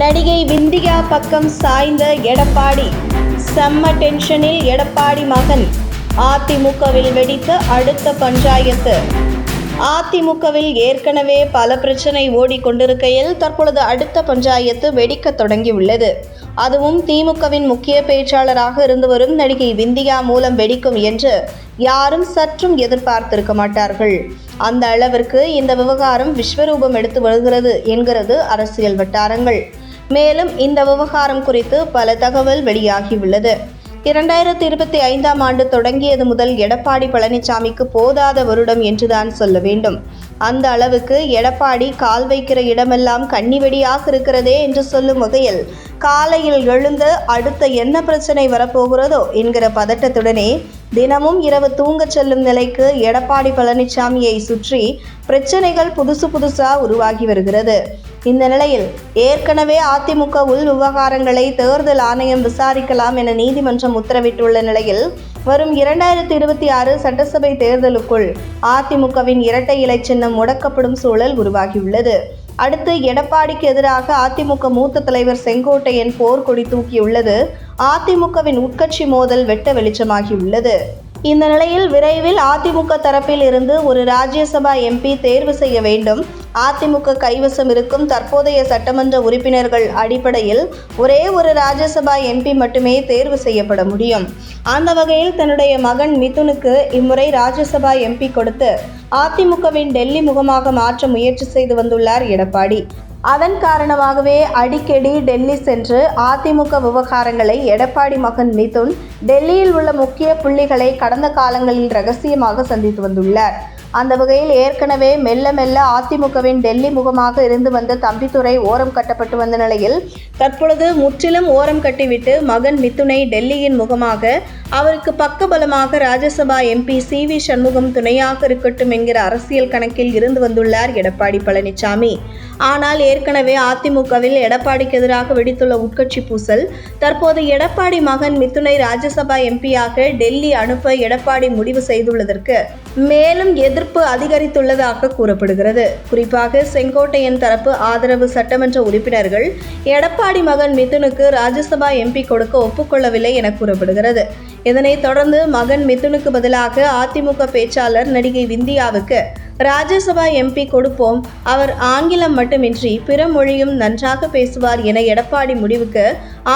நடிகை விந்தியா பக்கம் சாய்ந்த எடப்பாடி. செம்ம டென்ஷனில் எடப்பாடி மகன். அதிமுகவில் வெடித்த அடுத்த பஞ்சாயத்து. அதிமுகவில் ஏற்கனவே பல பிரச்சனை ஓடிக்கொண்டிருக்கையில் தற்பொழுது அடுத்த பஞ்சாயத்து வெடிக்க தொடங்கியுள்ளது. அதுவும் திமுகவின் முக்கிய பேச்சாளராக இருந்து வரும் நடிகை விந்தியா மூலம் வெடிக்கும் என்று யாரும் சற்றும் எதிர்பார்த்திருக்க மாட்டார்கள். அந்த அளவிற்கு இந்த விவகாரம் விஸ்வரூபம் எடுத்து வருகிறது என்கிறது அரசியல் வட்டாரங்கள். மேலும் இந்த விவகாரம் குறித்து பல தகவல் வெளியாகியுள்ளது. இரண்டாயிரத்தி இருபத்தி ஐந்தாம் ஆண்டு தொடங்கியது முதல் எடப்பாடி பழனிசாமிக்கு போதாத வருடம் என்றுதான் சொல்ல வேண்டும். அந்த அளவுக்கு எடப்பாடி கால் வைக்கிற இடமெல்லாம் கண்ணிவெடியாக இருக்கிறதே என்று சொல்லும் வகையில் காலையில் எழுந்து அடுத்த என்ன பிரச்சனை வரப்போகிறதோ என்கிற பதட்டத்துடனே தினமும் இரவு தூங்கச் செல்லும் நிலைக்கு எடப்பாடி பழனிசாமியை சுற்றி பிரச்சனைகள் புதுசு புதுசாக உருவாகி வருகிறது. இந்த நிலையில் ஏற்கனவே அதிமுக உள் விவகாரங்களை தேர்தல் ஆணையம் விசாரிக்கலாம் என நீதிமன்றம் உத்தரவிட்டுள்ள நிலையில் வரும் இரண்டாயிரத்தி இருபத்தி ஆறு சட்டசபை தேர்தலுக்குள் அதிமுகவின் இரட்டை இலை சின்னம் முடக்கப்படும் சூழல் உருவாகியுள்ளது. அடுத்து எடப்பாடிக்கு எதிராக அதிமுக மூத்த தலைவர் செங்கோட்டையன் போர்க்கொடி தூக்கியுள்ளது. அதிமுகவின் உட்கட்சி மோதல் வெட்ட வெளிச்சமாகியுள்ளது. இந்த நிலையில் விரைவில் அதிமுக தரப்பில் இருந்து ஒரு ராஜ்யசபா எம்பி தேர்வு செய்ய வேண்டும். அதிமுக கைவசம் இருக்கும் தற்போதைய சட்டமன்ற உறுப்பினர்கள் அடிப்படையில் ஒரே ஒரு ராஜ்யசபா எம்பி மட்டுமே தேர்வு செய்யப்பட முடியும். அந்த வகையில் தன்னுடைய மகன் மிதுனுக்கு இம்முறை ராஜ்யசபா எம்பி கொடுத்து அதிமுகவின் டெல்லி முகமாக மாற்ற முயற்சி செய்து வந்துள்ளார் எடப்பாடி. அதன் காரணமாகவே அடிக்கடி டெல்லி சென்று அதிமுக விவகாரங்களை எடப்பாடி மகன் மிதுன் டெல்லியில் உள்ள முக்கிய புள்ளிகளை கடந்த காலங்களில் ரகசியமாக சந்தித்து வந்துள்ளார். அந்த வகையில் ஏற்கனவே மெல்ல மெல்ல அதிமுகவின் டெல்லி முகமாக இருந்து வந்த தம்பித்துறை ஓரம் கட்டப்பட்டு வந்த நிலையில் தற்பொழுது முற்றிலும் ஓரம் கட்டிவிட்டு மகன் மிதுனை டெல்லியின் முகமாக அவருக்கு பக்கபலமாக Rajya Sabha MP C V Shanmugam துணையாக இருக்கட்டும் என்கிற அரசியல் கணக்கில் இருந்து வந்துள்ளார் எடப்பாடி பழனிசாமி ஆனால் ஏற்கனவே அதிமுகவில் எடப்பாடிக்கு எதிராக வெடித்துள்ள உட்கட்சி பூசல் தற்போது எடப்பாடி மகன் மிதுனை ராஜ்யசபா எம்பியாக டெல்லி அனுப்ப எடப்பாடி முடிவு செய்துள்ளதற்கு மேலும் எதிர்ப்பு அதிகரித்துள்ளதாக கூறப்படுகிறது. குறிப்பாக செங்கோட்டையன் தரப்பு ஆதரவு சட்டமன்ற உறுப்பினர்கள் எடப்பாடி மகன் மிதுனுக்கு ராஜ்யசபா எம்பி கொடுக்க ஒப்புக்கொள்ளவில்லை என கூறப்படுகிறது. இதனைத் தொடர்ந்து மகன் மிதுனுக்கு பதிலாக அதிமுக பேச்சாளர் நடிகை விந்தியாவுக்கு ராஜ்யசபா எம்பி கொடுப்போம். அவர் ஆங்கிலம் மட்டுமின்றி பிற மொழியும் நன்றாக பேசுவார் என எடப்பாடி முடிவுக்கு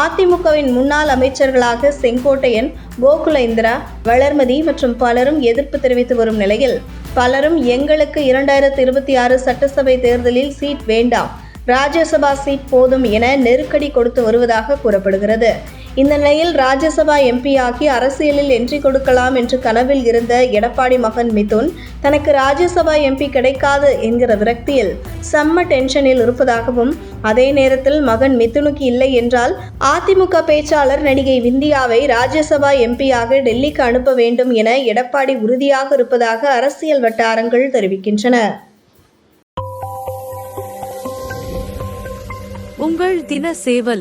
அதிமுகவின் முன்னாள் அமைச்சர்களாக செங்கோட்டையன் கோகுல இந்திரா வளர்மதி மற்றும் பலரும் எதிர்ப்பு தெரிவித்து வரும் நிலையில் பலரும் எங்களுக்கு இரண்டாயிரத்தி இருபத்தி ஆறு சட்டசபை தேர்தலில் சீட் வேண்டாம். ராஜ்யசபா சீட் போதும் என நெருக்கடி கொடுத்து வருவதாக கூறப்படுகிறது. இந்த நிலையில் ராஜ்யசபா எம்பியாகி அரசியலில் என்ட்ரி கொடுக்கலாம் என்று கனவில் இருந்த எடப்பாடி மகன் மிதுன் தனக்கு ராஜ்யசபா எம்பி கிடைக்காது என்கிற விரக்தியில் செம்ம டென்ஷனில் இருப்பதாகவும் அதே நேரத்தில் மகன் மிதுனுக்கு இல்லை என்றால் அதிமுக பேச்சாளர் நடிகை விந்தியாவை ராஜ்யசபா எம்பியாக டெல்லிக்கு அனுப்ப வேண்டும் என எடப்பாடி உறுதியாக இருப்பதாக அரசியல் வட்டாரங்கள் தெரிவிக்கின்றன. உங்கள் தின சேவல்